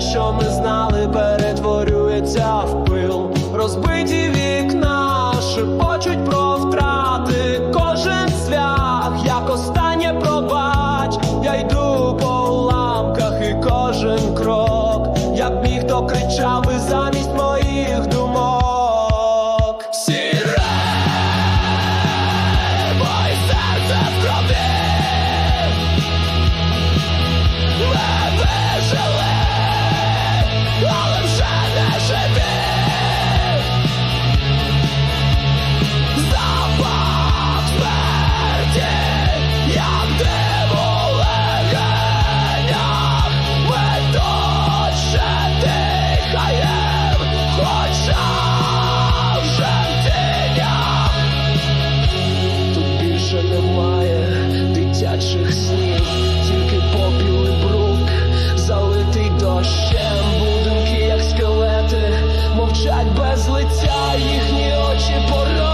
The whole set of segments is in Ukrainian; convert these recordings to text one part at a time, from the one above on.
що ми знали, перетворюється в пил. Розбиті вікна шепочуть про втрати. Кожен свят, як останнє пробач. Я йду по уламках, і кожен крок, як міг, то кричав і замість без лиця, їхні очі порожні,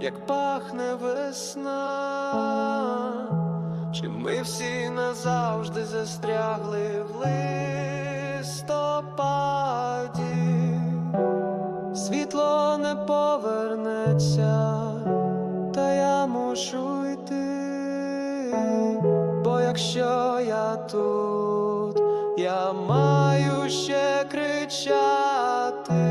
як пахне весна, чи ми всі назавжди застрягли в листопаді, світло не повернеться, та я мушу йти, бо якщо я тут, я маю ще кричати.